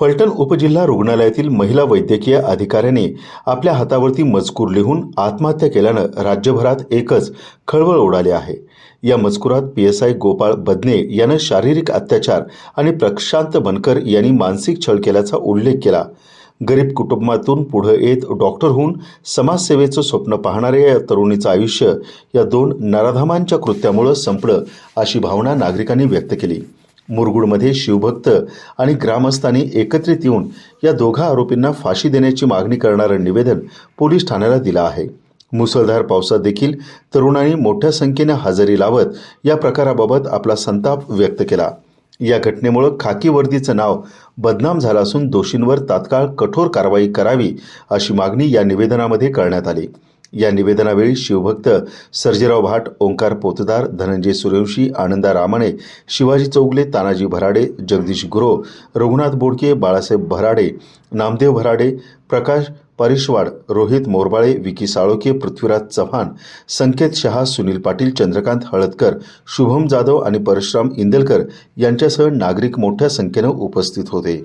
फलटण उपजिल्हा रुग्णालयातील महिला वैद्यकीय अधिकाऱ्याने आपल्या हातावरती मजकूर लिहून आत्महत्या केल्यानं राज्यभरात एकच खळबळ उडाली आहे. या मजकुरात P S I Gopal Badane यानं शारीरिक अत्याचार आणि प्रशांत बनकर यांनी मानसिक छळ केल्याचा उल्लेख केला. गरीब कुटुंबातून पुढं येत डॉक्टर होऊन समाजसेवेचं स्वप्न पाहणाऱ्या या तरुणीचं आयुष्य या दोन नराधामांच्या कृत्यामुळं संपलं अशी भावना नागरिकांनी व्यक्त केली. मुरगुडमध्ये शिवभक्त आणि ग्रामस्थांनी एकत्रित येऊन या दोघा आरोपींना फाशी देण्याची मागणी करणारं निवेदन पोलीस ठाण्याला दिलं आहे. मुसळधार पावसात देखील तरुणांनी मोठ्या संख्येनं हजेरी लावत या प्रकाराबाबत आपला संताप व्यक्त केला. या घटनेमुळं खाकी वर्दीचं नाव बदनाम झालं असून दोषींवर तात्काळ कठोर कारवाई करावी अशी मागणी या निवेदनामध्ये करण्यात आली. या निवेदनावेळी शिवभक्त सर्जेराव भाट ओंकार पोतदार धनंजय सूर्यवंशी आनंदा रामाणे शिवाजी चौगले तानाजी भराडे जगदीश गुरो रघुनाथ बोडके बाळासाहेब भराडे नामदेव भराडे प्रकाश परिशवाड रोहित मोरबाळे विकी साळोके पृथ्वीराज चव्हाण संकेत शहा सुनील पाटील चंद्रकांत हळदकर शुभम जाधव आणि परशुराम इंदलकर यांच्यासह नागरिक मोठ्या संख्येनं उपस्थित होते.